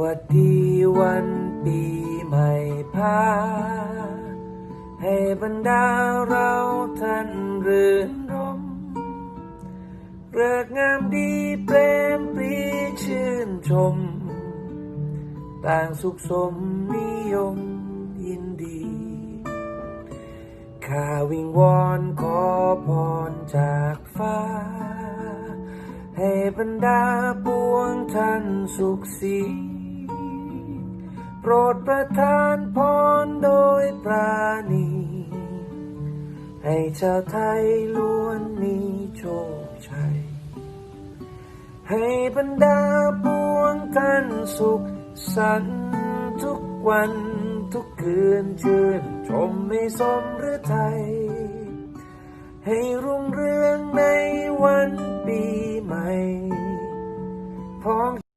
วัสดีวันปีใหม่พา ให้บรรดาเราท่านรื่นรมเริกงามดีเปรมปรีชื่นชม ต่างสุขสมนิยมยินดี ข้าวิงวอนขอพรจากฟ้า ให้บรรดาปวงท่านสุขสีโปรดประทานพรโดยปราณี ให้ชาวไทยล้วนมีโชคชัย ให้บรรดาปวงท่านสุขสันทุกวันทุกคืนชื่นชมไม่สมหรือไทย ให้รุ่งเรืองในวันปี Pong.